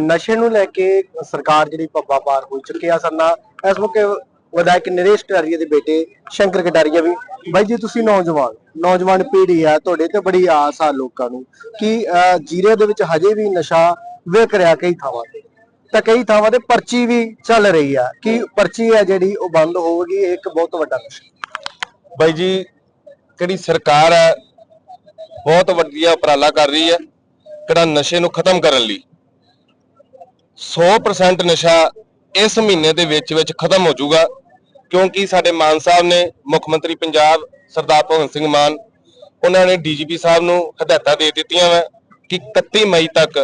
ਨਸ਼ੇ ਨੂੰ ਲੈ ਕੇ ਸਰਕਾਰ ਜਿਹੜੀ ਪੱਬਾ ਪਾਰ ਹੋ ਚੁੱਕੀ ਆ ਸਰਨਾ ਇਸ ਮੌਕੇ ਵਿਧਾਇਕ ਨਰੇਸ਼ ਕਟਾਰੀਆ ਦੇ ਬੇਟੇ ਸ਼ੰਕਰ ਕਟਾਰੀਆ ਵੀ। ਬਾਈ ਜੀ, ਤੁਸੀਂ ਨੌਜਵਾਨ ਨੌਜਵਾਨ ਪੀੜ੍ਹੀ ਆ, ਤੁਹਾਡੇ ਤੇ ਬੜੀ ਆਸ ਆ ਲੋਕਾਂ ਨੂੰ ਕਿ ਜੀਰੇ ਦੇ ਵਿੱਚ ਹਜੇ ਵੀ ਨਸ਼ਾ ਵਿਕ ਰਿਹਾ ਕਈ ਥਾਵਾਂ ਤੇ। ਤਾਂ ਕਈ ਥਾਵਾਂ ਤੇ ਪਰਚੀ ਵੀ ਚੱਲ ਰਹੀ ਆ ਕਿ ਪਰਚੀ ਹੈ ਜਿਹੜੀ ਉਹ ਬੰਦ ਹੋਵੇਗੀ ਇਹ ਇੱਕ ਬਹੁਤ ਵੱਡਾ ਨਸ਼ਾ। ਬਾਈ ਜੀ ਜਿਹੜੀ ਸਰਕਾਰ ਹੈ, ਬਹੁਤ ਵਧੀਆ ਉਪਰਾਲਾ ਕਰ ਰਹੀ ਹੈ, ਕਿਹੜਾ ਨਸ਼ੇ ਨੂੰ ਖਤਮ ਕਰਨ ਲਈ। 100% ਨਸ਼ਾ ਇਸ ਮਹੀਨੇ ਦੇ ਵਿੱਚ ਵਿੱਚ ਖਤਮ ਹੋ ਜਾਊਗਾ, ਕਿਉਂਕਿ ਸਾਡੇ ਮਾਨ ਸਾਹਿਬ ਨੇ ਮੁੱਖ ਮੰਤਰੀ ਪੰਜਾਬ ਸਰਦਾਰ ਭਗਵੰਤ ਸਿੰਘ ਮਾਨ, ਉਹਨਾਂ ਨੇ ਡੀਜੀਪੀ ਸਾਹਿਬ ਨੂੰ ਹਦਾਇਤਾਂ ਦੇ ਦਿੱਤੀਆਂ ਵਾ ਕਿ 31 ਮਈ ਤੱਕ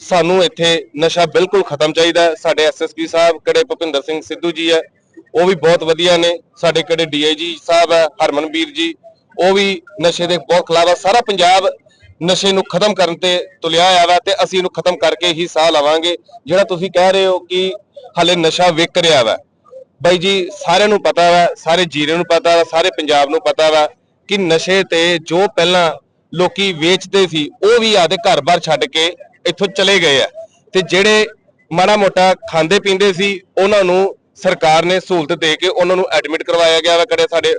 ਸਾਨੂੰ ਇੱਥੇ ਨਸ਼ਾ ਬਿਲਕੁਲ ਖਤਮ ਚਾਹੀਦਾ ਹੈ। ਸਾਡੇ ਐਸਐਸਪੀ ਸਾਹਿਬ, ਕਿਹੜੇ ਭੁਪਿੰਦਰ ਸਿੰਘ ਸਿੱਧੂ ਜੀ ਹੈ ਉਹ ਵੀ ਬਹੁਤ ਵਧੀਆ ਨੇ ਸਾਡੇ ਕਿਹੜੇ ਡੀਆਈਜੀ ਸਾਹਿਬ ਹੈ ਹਰਮਨਵੀਰ ਜੀ, ਉਹ ਵੀ ਨਸ਼ੇ ਦੇ ਬਹੁਤ ਖਿਲਾਫ ਸਾਰਾ ਪੰਜਾਬ ਨਸ਼ੇ ਨੂੰ ਖਤਮ ਕਰਨ ਤੇ ਤੁਲਿਆ ਆਇਆ ਵਾ ਤੇ ਅਸੀਂ ਇਹਨੂੰ ਖਤਮ ਕਰਕੇ ਹੀ ਸਾਹ ਲਵਾਂਗੇ। ਜਿਹੜਾ ਤੁਸੀਂ ਕਹਿ ਰਹੇ ਹੋ ਕਿ ਹਲੇ ਨਸ਼ਾ ਵਿਕ ਰਿਹਾ ਵਾ। ਬਾਈ ਜੀ, ਸਾਰਿਆਂ ਨੂੰ ਪਤਾ ਵਾ, ਸਾਰੇ ਜੀਰੇ ਨੂੰ ਪਤਾ ਵਾ, ਸਾਰੇ ਪੰਜਾਬ ਨੂੰ ਪਤਾ ਵਾ ਕਿ ਨਸ਼ੇ ਤੇ ਜੋ ਪਹਿਲਾਂ ਲੋਕੀ ਵੇਚਦੇ ਸੀ, ਉਹ ਵੀ ਆਦੇ ਘਰ-ਬਾਰ ਛੱਡ ਕੇ ਇੱਥੋਂ ਚਲੇ ਗਏ ਆ। ਤੇ ਜਿਹੜੇ ਮਾੜਾ ਮੋਟਾ ਖਾਂਦੇ ਪੀਂਦੇ ਸੀ, ਉਹਨਾਂ ਨੂੰ ਸਰਕਾਰ ਨੇ ਸਹੂਲਤ ਦੇ ਕੇ ਉਹਨਾਂ ਨੂੰ ਐਡਮਿਟ ਕਰਵਾਇਆ ਗਿਆ ਵਾ, ਕਿਹੜੇ ਸਾਡੇ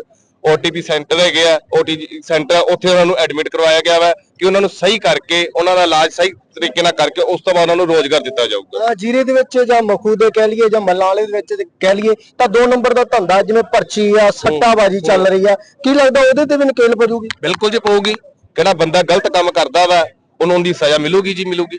ਓਟੀਪੀ ਸੈਂਟਰ ਹੈਗੇ ਆ ਓਟੀਪੀ ਸੈਂਟਰ ਉੱਥੇ ਉਹਨਾਂ ਨੂੰ ਐਡਮਿਟ ਕਰਵਾਇਆ ਗਿਆ ਵਾ ਕਿ ਉਹਨਾਂ ਨੂੰ ਸਹੀ ਕਰਕੇ ਉਹਨਾਂ ਦਾ ਇਲਾਜ ਸਹੀ ਤਰੀਕੇ ਨਾਲ ਕਰਕੇ ਉਸ ਤੋਂ ਬਾਅਦ ਉਹਨਾਂ ਨੂੰ ਰੋਜ਼ਗਾਰ ਦਿੱਤਾ ਜਾਊਗਾ। ਜੀਰੇ ਦੇ ਵਿੱਚ ਜਾਂ ਮਖੂ ਦੇ ਕਹਿ ਲਈਏ ਜਾਂ ਮੱਲਾਂ ਵਾਲੇ ਦੇ ਵਿੱਚ ਕਹਿ ਲਈਏ ਤਾਂ ਦੋ ਨੰਬਰ ਦਾ ਧੰਦਾ ਜਿਵੇਂ ਪਰਚੀ ਆ ਸੱਟਾਬਾਜੀ ਚੱਲ ਰਹੀ ਆ ਕੀ ਲੱਗਦਾ ਉਹਦੇ ਤੇ ਵੀ ਨਕੇਲ ਪਜੂਗੀ? ਬਿਲਕੁਲ ਜੀ ਪਊਗੀ। ਕਿਹੜਾ ਬੰਦਾ ਗਲਤ ਕੰਮ ਕਰਦਾ ਵਾ ਉਹਨੂੰ ਉਹਦੀ ਸਜ਼ਾ ਮਿਲੂਗੀ ਜੀ ਮਿਲੂਗੀ।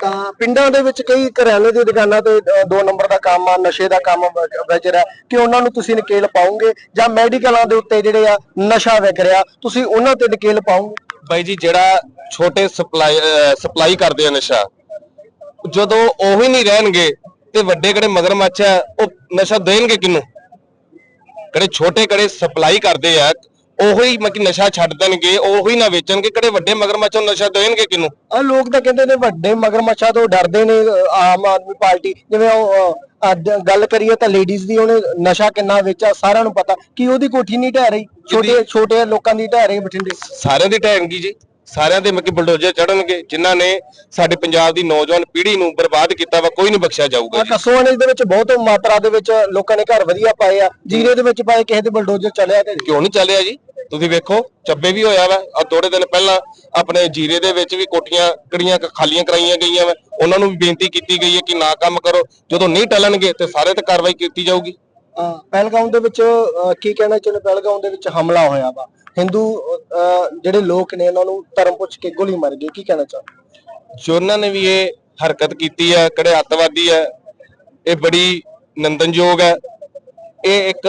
ਤਾਂ ਪਿੰਡਾਂ ਦੇ ਵਿੱਚ ਕਈ ਕਰਿਆਨੇ ਦੀ ਦੁਕਾਨਾਂ ਤੇ ਅਹ, ਨੰਬਰ ਦਾ ਕੰਮ ਆ ਨਸ਼ੇ ਦਾ ਕੰਮ ਵਿਚ ਰਿਹਾ। ਕਿ ਉਹਨਾਂ ਨੂੰ ਤੁਸੀਂ ਨਕੇਲ ਪਾਉਂਗੇ ਜਾਂ ਮੈਡੀਕਲਾਂ ਦੇ ਉੱਤੇ ਜਿਹੜੇ ਆ ਨਸ਼ਾ ਵਿਕ ਰਿਹਾ ਤੁਸੀਂ ਉਹਨਾਂ ਤੇ ਨਕੇਲ ਪਾਉਂਗੇ ਬਾਈ ਜੀ ਜਿਹੜਾ ਛੋਟੇ ਸਪਲਾਈ ਸਪਲਾਈ ਕਰਦੇ ਆ ਨਸ਼ਾ ਜਦੋਂ ਉਹ ਹੀ ਨਹੀਂ ਰਹਿਣਗੇ ਤੇ ਵੱਡੇ ਕਿਹੜੇ ਮਗਰਮੱਛ ਆ ਉਹ ਨਸ਼ਾ ਦੇਣਗੇ ਕਿਹਨੂੰ? ਕਿਹੜੇ ਛੋਟੇ ਕਿਹੜੇ ਸਪਲਾਈ ਕਰਦੇ ਆ ਉਹੀ ਮਤਲਬ ਕਿ ਨਸ਼ਾ ਛੱਡ ਦੇਣਗੇ ਉਹੀ ਨਾ ਵੇਚਣਗੇ ਕਿਹੜੇ ਵੱਡੇ ਮਗਰਮੱਛ ਨਸ਼ਾ ਦੇਣਗੇ ਕਿਹਨੂੰ? ਆ ਲੋਕ ਤਾਂ ਕਹਿੰਦੇ ਨੇ ਵੱਡੇ ਮਗਰਮੱਛਾਂ ਤੋਂ ਡਰਦੇ ਨੇ ਅਹ, ਆਮ ਆਦਮੀ ਪਾਰਟੀ ਜਿਵੇਂ ਉਹ ਅਹ, ਅੱਜ ਗੱਲ ਕਰੀਏ ਤਾਂ ਲੇਡੀਜ਼ ਦੀ ਉਹਨੇ ਨਸ਼ਾ ਕਿੰਨਾ ਵੇਚਿਆ ਸਾਰਿਆਂ ਨੂੰ ਪਤਾ ਕਿ ਉਹਦੀ ਕੋਠੀ ਨਹੀਂ ਢਹਿ ਰਹੀ ਛੋਟੇ ਛੋਟੇ ਲੋਕਾਂ ਦੀ ਢਹਿ ਰਹੀ ਬਠਿੰਡੇ। ਸਾਰਿਆਂ ਦੀ ਢਹਿਣਗੀ ਜੀ। ਸਾਰਿਆਂ ਦੇ ਮੱਕੀ ਬਲਡੋਜ਼ਰ ਚੜਨਗੇ ਜਿਨ੍ਹਾਂ ਨੇ ਸਾਡੇ ਪੰਜਾਬ ਦੀ ਨੌਜਵਾਨ ਪੀੜ੍ਹੀ ਨੂੰ ਬਰਬਾਦ ਕੀਤਾ ਵਾ ਕੋਈ ਨਹੀਂ ਬਖਸ਼ਿਆ ਜਾਊਗਾ ਆ ਜੀ। ਕਸੋਆਣੇ ਦੇ ਵਿੱਚ ਬਹੁਤ ਮਾਤਰਾ ਦੇ ਵਿੱਚ ਲੋਕਾਂ ਨੇ ਘਰ ਵਧੀਆ ਪਾਏ ਆ ਜੀਰੇ ਦੇ ਵਿੱਚ ਪਾਏ ਕਿਸੇ ਦੇ ਬਲਡੋਜ਼ਰ ਚੱਲਿਆ ਤੇ ਕਿਉਂ ਨਹੀਂ ਚੱਲਿਆ ਜੀ? ਤੁਸੀਂ ਵੇਖੋ ਚੱਬੇ ਵੀ ਹੋਇਆ ਵਾ ਆ ਥੋੜੇ ਦਿਨ ਪਹਿਲਾਂ ਆਪਣੇ ਜੀਰੇ ਦੇ ਵਿੱਚ ਵੀ ਕੋਠੀਆਂ ਕਿਹੜੀਆਂ ਕੁ ਖਾਲੀਆਂ ਕਰਾਈਆਂ ਗਈਆਂ ਵਾ ਉਹਨਾਂ ਨੂੰ ਵੀ ਬੇਨਤੀ ਕੀਤੀ ਗਈ ਹੈ ਕਿ ਨਾ ਕੰਮ ਕਰੋ ਜਦੋਂ ਨਹੀਂ ਟਲਣਗੇ ਤੇ ਸਾਰੇ ਤੇ ਕਾਰਵਾਈ ਕੀਤੀ ਜਾਊਗੀ। ਪਹਿਲਗਾਉਂ ਦੇ ਵਿੱਚ ਕੀ ਕਹਿਣਾ ਚਾਹੁੰਦੇ ਪਹਿਲਗਾਉਂ ਦੇ ਵਿੱਚ ਹਮਲਾ ਹੋਇਆ ਵਾ। ਹਿੰਦੂ ਅਹ, ਜਿਹੜੇ ਲੋਕ ਨੇ ਉਹਨਾਂ ਨੂੰ ਧਰਮ ਪੁੱਛ ਕੇ ਗੋਲੀ ਮਾਰ ਗਏ। ਕੀ ਕਹਿਣਾ ਚਾਹੁੰਦੇ ਜੋ ਉਹਨਾਂ ਨੇ ਵੀ ਇਹ ਹਰਕਤ ਕੀਤੀ ਹੈ ਕਿਹੜੇ ਅੱਤਵਾਦੀ ਹੈ ਇਹ ਬੜੀ ਨਿੰਦਨਯੋਗ ਹੈ। ਇਹ ਇੱਕ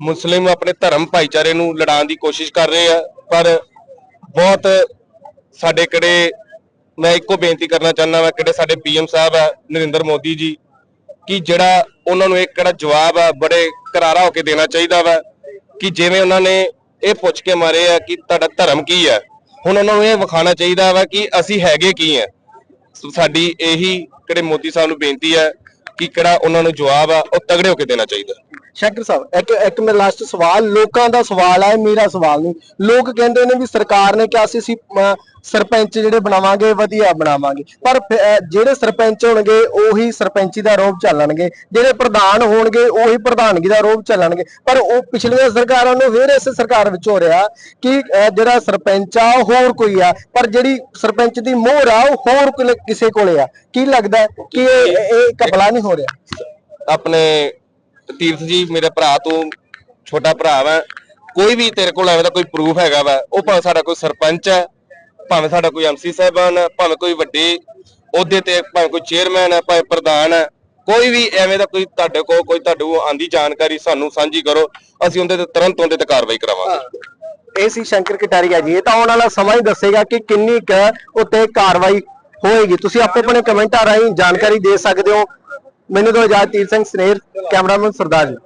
ਮੁਸਲਿਮ ਆਪਣੇ ਧਰਮ ਭਾਈਚਾਰੇ ਨੂੰ ਲੜਾਉਣ ਦੀ ਕੋਸ਼ਿਸ਼ ਕਰ ਰਹੇ ਆ ਪਰ ਬਹੁਤ ਸਾਡੇ ਕਿਹੜੇ ਮੈਂ ਇੱਕੋ ਬੇਨਤੀ ਕਰਨਾ ਚਾਹੁੰਦਾ ਹਾਂ ਕਿਹੜੇ ਸਾਡੇ ਪੀਐਮ ਸਾਹਿਬ ਆ ਨਰਿੰਦਰ ਮੋਦੀ ਜੀ ਕਿ ਜਿਹੜਾ ਉਹਨਾਂ ਨੂੰ ਇੱਕ ਕਿਹੜਾ ਜਵਾਬ ਆ ਬੜੇ ਕਰਾਰਾ ਹੋ ਕੇ ਦੇਣਾ ਚਾਹੀਦਾ ਵਾ ਕਿ ਜਿਵੇਂ ਉਹਨਾਂ ਨੇ ਇਹ ਪੁੱਛ ਕੇ ਮਾਰੇ ਆ ਕਿ ਤੁਹਾਡਾ ਧਰਮ ਕੀ ਹੈ ਹੁਣ ਉਹਨਾਂ ਨੂੰ ਇਹ ਵਿਖਾਣਾ ਚਾਹੀਦਾ ਵਾ ਕਿ ਅਸੀਂ ਹੈਗੇ ਕੀ ਆ? ਸਾਡੀ ਇਹੀ ਕਿਹੜੇ ਮੋਦੀ ਸਾਹਿਬ ਨੂੰ ਬੇਨਤੀ ਹੈ ਕਿ ਕਿਹੜਾ ਉਹਨਾਂ ਨੂੰ ਜਵਾਬ ਆ, ਉਹ ਤਗੜੇ ਹੋ ਕੇ ਦੇਣਾ ਚਾਹੀਦਾ। ਸ਼ੰਕਰ ਸਾਹਿਬ ਇੱਕ ਇੱਕ ਮੇਰਾ ਲਾਸਟ ਸਵਾਲ ਲੋਕਾਂ ਦਾ ਸਵਾਲ ਹੈ ਮੇਰਾ ਸਵਾਲ ਨਹੀਂ। ਲੋਕ ਕਹਿੰਦੇ ਨੇ ਵੀ ਸਰਕਾਰ ਨੇ ਕਿਹਾ ਸੀ ਅਸੀਂ ਅਹ, ਸਰਪੰਚ ਜਿਹੜੇ ਬਣਾਵਾਂਗੇ ਵਧੀਆ ਬਣਾਵਾਂਗੇ। ਪਰ ਫਿਰ, ਅਹ, ਜਿਹੜੇ ਸਰਪੰਚ ਹੋਣਗੇ ਉਹੀ ਸਰਪੰਚੀ ਦਾ ਰੋਬ ਚੱਲਣਗੇ। ਜਿਹੜੇ ਪ੍ਰਧਾਨ ਹੋਣਗੇ ਉਹੀ ਪ੍ਰਧਾਨਗੀ ਦਾ ਰੋਬ ਚੱਲਣਗੇ। ਪਰ ਉਹ ਪਿਛਲੀਆਂ ਸਰਕਾਰਾਂ ਨੂੰ ਫਿਰ ਇਸ ਸਰਕਾਰ ਵਿੱਚ ਹੋ ਰਿਹਾ ਕਿ ਅਹ, ਜਿਹੜਾ ਸਰਪੰਚ ਆ ਉਹ ਹੋਰ ਕੋਈ ਆ। ਪਰ ਜਿਹੜੀ ਸਰਪੰਚ ਦੀ ਮੋਹਰ ਆ ਉਹ ਹੋਰ ਕੋਲੇ- ਕਿਸੇ ਕੋਲੇ ਆ। ਕੀ ਲੱਗਦਾ ਹੈ ਕਿ ਇਹ ਇਹ ਕਪਲਾ ਨਹੀਂ ਹੋ ਰਿਹਾ? ਆਪਣੇ ਤੀਰਥ ਜੀ, ਮੇਰੇ ਭਰਾ ਤੂੰ, ਛੋਟਾ ਭਰਾ ਵਾ, ਕੋਈ ਵੀ ਤੇਰੇ ਕੋਲ ਐਵੇਂ ਦਾ ਕੋਈ ਪ੍ਰੂਫ ਹੈਗਾ ਵਾ, ਉਹ ਭਾਵੇਂ ਸਾਡਾ ਕੋਈ ਸਰਪੰਚ ਹੈ, ਭਾਵੇਂ ਸਾਡਾ ਕੋਈ ਐਮਸੀ ਸਾਹਿਬਾਨ ਹੈ, ਭਾਵੇਂ ਕੋਈ ਵੱਡੇ ਅਹੁਦੇ ਤੇ, ਭਾਵੇਂ ਕੋਈ ਚੇਅਰਮੈਨ ਹੈ, ਭਾਵੇਂ ਪ੍ਰਧਾਨ ਹੈ, ਕੋਈ ਵੀ ਐਵੇਂ ਦਾ ਕੋਈ ਤੁਹਾਡੇ ਕੋਲ ਕੋਈ ਤੁਹਾਨੂੰ ਆਂਦੀ ਜਾਣਕਾਰੀ ਸਾਨੂੰ ਸਾਂਝੀ ਕਰੋ, ਅਸੀਂ ਉਹਦੇ ਤੇ ਤੁਰੰਤ ਉਹਦੇ ਤੇ ਕਾਰਵਾਈ ਕਰਾਵਾਂਗੇ। ਇਹ ਸੀ ਸ਼ੰਕਰ ਕਟਾਰੀਆ ਜੀ, ਇਹ ਤਾਂ ਆਉਣ ਵਾਲਾ ਸਮਾਂ ਹੀ ਦੱਸੇਗਾ ਕਿ ਕਿੰਨੀ ਕੁ ਉੱਤੇ ਕਾਰਵਾਈ ਹੋਏਗੀ। ਤੁਸੀਂ ਆਪੇ ਆਪਣੇ ਕਮੈਂਟਾਂ ਰਾਹੀਂ ਜਾਣਕਾਰੀ ਦੇ ਸਕਦੇ ਹੋ। ਮੈਨੂੰ ਤੋਂ ਆਜ਼ਾਦ ਤੀਰ ਸਿੰਘ ਸਨੇਰ ਕੈਮਰਾਮੈਨ ਸਰਦਾਰ ਜੀ।